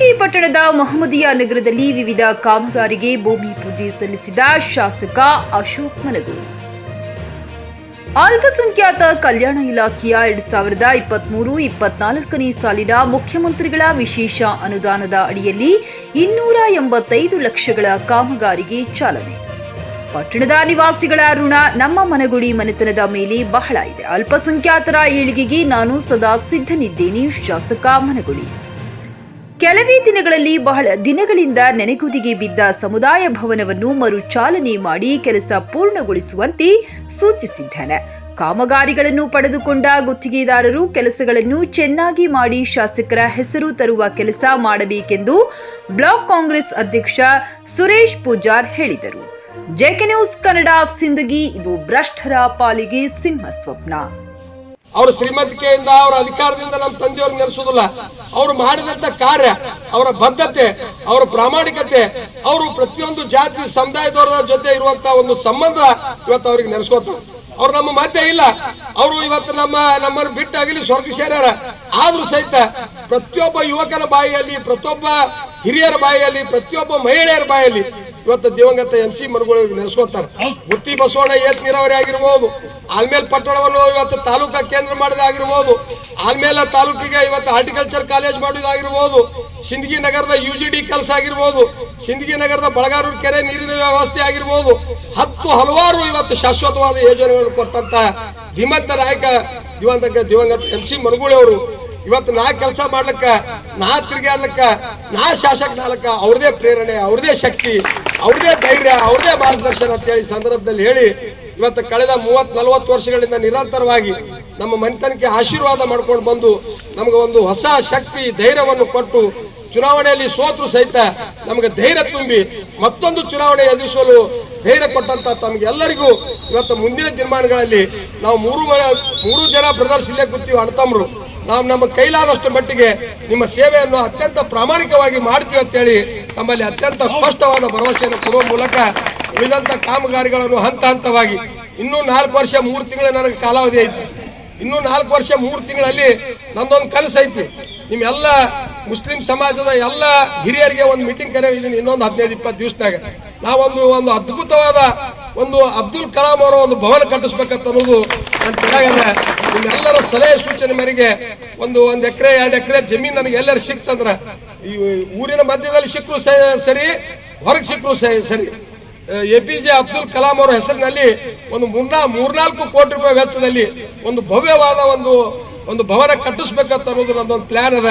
ಸಿಂದಗಿ ಪಟ್ಟಣದ ಮಹಮ್ಮದಿಯಾ ನಗರದಲ್ಲಿ ವಿವಿಧ ಕಾಮಗಾರಿಗೆ ಭೂಮಿ ಪೂಜೆ ಸಲ್ಲಿಸಿದ ಶಾಸಕ ಅಶೋಕ್ ಮಲಗೂರು ಅಲ್ಪಸಂಖ್ಯಾತ ಕಲ್ಯಾಣ ಇಲಾಖೆಯ ಎರಡ್ ಸಾವಿರದ ಇಪ್ಪತ್ಮೂರು, ಇಪ್ಪತ್ನಾಲ್ಕನೇ ಸಾಲಿನ ಮುಖ್ಯಮಂತ್ರಿಗಳ ವಿಶೇಷ ಅನುದಾನದ ಅಡಿಯಲ್ಲಿ ಇನ್ನೂರ ಎಂಬತ್ತೈದು ಲಕ್ಷಗಳ ಕಾಮಗಾರಿಗೆ ಚಾಲನೆ. ಪಟ್ಟಣದ ನಿವಾಸಿಗಳ ಋಣ ನಮ್ಮ ಮನಗುಡಿ ಮನೆತನದ ಮೇಲೆ ಬಹಳ ಇದೆ. ಅಲ್ಪಸಂಖ್ಯಾತರ ಏಳಿಗೆಗೆ ನಾನು ಸದಾ ಸಿದ್ಧನಿದ್ದೇನೆ, ಶಾಸಕ ಮನಗುಡಿ ಕೆಲವೇ ದಿನಗಳಲ್ಲಿ ಬಹಳ ದಿನಗಳಿಂದ ನೆನೆಗುದಿಗೆ ಬಿದ್ದ ಸಮುದಾಯ ಭವನವನ್ನು ಮರುಚಾಲನೆ ಮಾಡಿ ಕೆಲಸ ಪೂರ್ಣಗೊಳಿಸುವಂತೆ ಸೂಚಿಸಿದ್ದಾನೆ. ಕಾಮಗಾರಿಗಳನ್ನು ಪಡೆದುಕೊಂಡ ಗುತ್ತಿಗೆದಾರರು ಕೆಲಸಗಳನ್ನು ಚೆನ್ನಾಗಿ ಮಾಡಿ ಶಾಸಕರ ಹೆಸರು ತರುವ ಕೆಲಸ ಮಾಡಬೇಕೆಂದು ಬ್ಲಾಕ್ ಕಾಂಗ್ರೆಸ್ ಅಧ್ಯಕ್ಷ ಸುರೇಶ್ ಪೂಜಾರ್ ಹೇಳಿದರು. ಜೆಕೆ ನ್ಯೂಸ್ ಕನ್ನಡ ಸಿಂದಗಿ, ಇದು ಭ್ರಷ್ಟರ ಪಾಲಿಗೆ ಸಿಂಹ ಸ್ವಪ್ನ ಅವ್ರ ಶ್ರೀಮಂತಿಕೆಯಿಂದ, ಅವರ ಅಧಿಕಾರದಿಂದ ನಮ್ಮ ತಂದೆಯವ್ರಿಗೆ ನೆಲೆಸೋದಿಲ್ಲ ಅವರು ಮಾಡಿದಂತ ಕಾರ್ಯ, ಅವರ ಬದ್ಧತೆ, ಅವರ ಪ್ರಾಮಾಣಿಕತೆ, ಅವರು ಪ್ರತಿಯೊಂದು ಜಾತಿ, ಸಮುದಾಯದವರ ಜೊತೆ ಇರುವಂತ ಒಂದು ಸಂಬಂಧ ಇವತ್ತು ಅವ್ರಿಗೆ ನೆನೆಸ್ಕೋತಾರೆ ಅವ್ರು ನಮ್ಮ ಮಧ್ಯೆ ಇಲ್ಲ. ಅವರು ಇವತ್ತು ನಮ್ಮ, ನಮ್ಮನ್ನು ಬಿಟ್ಟಾಗಲಿ ಸ್ವರ್ಗ ಸೇರ್ಯಾರ. ಆದ್ರೂ ಸಹಿತ ಪ್ರತಿಯೊಬ್ಬ ಯುವಕನ ಬಾಯಿಯಲ್ಲಿ, ಪ್ರತಿಯೊಬ್ಬ ಹಿರಿಯರ ಬಾಯಿಯಲ್ಲಿ, ಪ್ರತಿಯೊಬ್ಬ ಮಹಿಳೆಯರ ಬಾಯಲ್ಲಿ ಇವತ್ತು ದಿವಂಗತ ಎಂ ಸಿ ಮರುಗಳು ನೆನೆಸ್ಕೋತಾರೆ. ಗುತ್ತಿ ಬಸವಣ್ಣ ಏತ್ ನೀರಾವರಿ ಆಗಿರ್ಬೋದು. ಆಲ್ಮೇಲ್ ಪಟ್ಟಣವನ್ನು ಇವತ್ತು ತಾಲೂಕಾ ಕೇಂದ್ರ ಮಾಡೋದಾಗಿರ್ಬೋದು ಆಲ್ಮೇಲ ತಾಲೂಕಿಗೆ ಇವತ್ತು ಹಾರ್ಟಿಕಲ್ಚರ್ ಕಾಲೇಜ್ ಮಾಡೋದಾಗಿರ್ಬೋದು ಸಿಂದಗಿ ನಗರದ ಯು ಜಿ ಡಿ ಕೆಲಸ ಆಗಿರ್ಬೋದು. ಸಿಂದಗಿ ನಗರದ ಬಳಗಾರೂರು ಕೆರೆ ನೀರಿನ ವ್ಯವಸ್ಥೆ ಆಗಿರ್ಬೋದು. ಹತ್ತು ಹಲವಾರು ಇವತ್ತು ಶಾಶ್ವತವಾದ ಯೋಜನೆಗಳನ್ನು ಕೊಟ್ಟಂತ ಧೀಮಂತ ನಾಯಕ ದಿವಂಗತ ದಿವಂಗತ ಎಂ ಸಿ ಮನುಗುಳಿಯವರು ಇವತ್ತು ನಾ ಕೆಲಸ ಮಾಡ್ಲಿಕ್ಕ, ನಾ ತಿರುಗಾಡ್ಲಿಕ್ಕ ನಾ ಶಾಸಕನಾಲಕ್ಕ ಅವ್ರದೇ ಪ್ರೇರಣೆ, ಅವ್ರದೇ ಶಕ್ತಿ. ಅವ್ರದೇ ಧೈರ್ಯ, ಅವ್ರದೇ ಮಾರ್ಗದರ್ಶನ ಅಂತ ಹೇಳಿ ಸಂದರ್ಭದಲ್ಲಿ ಹೇಳಿ, ಇವತ್ತು ಕಳೆದ ಮೂವತ್ ನಲವತ್ತು ವರ್ಷಗಳಿಂದ ನಿರಂತರವಾಗಿ ನಮ್ಮ ಮನೆತನಕ್ಕೆ ಆಶೀರ್ವಾದ ಮಾಡ್ಕೊಂಡು ಬಂದು ನಮಗೆ ಒಂದು ಹೊಸ ಶಕ್ತಿ, ಧೈರ್ಯವನ್ನು ಕೊಟ್ಟು ಚುನಾವಣೆಯಲ್ಲಿ ಸೋತು ಸಹಿತ ನಮಗೆ ಧೈರ್ಯ ತುಂಬಿ ಮತ್ತೊಂದು ಚುನಾವಣೆ ಎದುರಿಸಲು ಧೈರ್ಯ ಕೊಟ್ಟಂತ ತಮಗೆಲ್ಲರಿಗೂ ಇವತ್ತು ಮುಂದಿನ ದಿನಮಾನಗಳಲ್ಲಿ ನಾವು ಮೂರು ಮೂರು ಜನ ಬ್ರದರ್ಸ್ ಇಲ್ಲೇ ಕೂತೀವಿ ಅಣ್ತಮ್ರು ನಾವು ನಮ್ಮ ಕೈಲಾದಷ್ಟು ಮಟ್ಟಿಗೆ ನಿಮ್ಮ ಸೇವೆಯನ್ನು ಅತ್ಯಂತ ಪ್ರಾಮಾಣಿಕವಾಗಿ ಮಾಡ್ತೀವಿ ಅಂತೇಳಿ ನಮ್ಮಲ್ಲಿ ಅತ್ಯಂತ ಸ್ಪಷ್ಟವಾದ ಭರವಸೆಯನ್ನು ಕೊಡುವ ಮೂಲಕ ಉಳಿದಂತ ಕಾಮಗಾರಿಗಳನ್ನು ಹಂತ ಹಂತವಾಗಿ ಇನ್ನೂ ನಾಲ್ಕು ವರ್ಷ ಮೂರು ತಿಂಗಳ ನನಗೆ ಕಾಲಾವಧಿ ಐತಿ. ಇನ್ನೂ ನಾಲ್ಕು ವರ್ಷ ಮೂರು ತಿಂಗಳಲ್ಲಿ ನಂದೊಂದು ಕನಸು ಐತಿ. ನಿಮ್ಮೆಲ್ಲ ಮುಸ್ಲಿಂ ಸಮಾಜದ ಎಲ್ಲ ಹಿರಿಯರಿಗೆ ಒಂದು ಮೀಟಿಂಗ್ ಕರೆಯಿದ್ದೀನಿ ಇನ್ನೊಂದು ಹದಿನೈದು, ಇಪ್ಪತ್ತು ದಿವಸದಾಗ ನಾವೊಂದು ಒಂದು ಅದ್ಭುತವಾದ ಒಂದು ಅಬ್ದುಲ್ ಕಲಾಂ ಅವರ ಒಂದು ಭವನ ಕಟ್ಟಿಸ್ಬೇಕಂತ ಅನ್ನೋದು ನಿಮ್ಮೆಲ್ಲರ ಸಲಹೆ ಸೂಚನೆ ಮೇರೆಗೆ ಒಂದು ಒಂದು ಎಕರೆ, ಎರಡು ಎಕರೆ ಜಮೀನು ನನಗೆ ಎಲ್ಲರೂ ಸಿಕ್ತಂದ್ರ ಈ ಊರಿನ ಮಧ್ಯದಲ್ಲಿ ಸಿಕ್ಕರು ಸರಿ, ಹೊರಗೆ ಸಿಕ್ಕರು ಸರಿ. A P J Abdul Kalam ಅವರ ಹೆಸರಿನಲ್ಲಿ ಒಂದು ಮೂರ್ನಾ ಮೂರ್ನಾಲ್ಕು ಕೋಟಿ ರೂಪಾಯಿ ವೆಚ್ಚದಲ್ಲಿ ಒಂದು ಭವ್ಯವಾದ ಒಂದು ಒಂದು ಭವನ ಕಟ್ಟಿಸ್ಬೇಕಂತ ಅನ್ನೋದು ನನ್ನೊಂದು ಪ್ಲಾನ್ ಅದ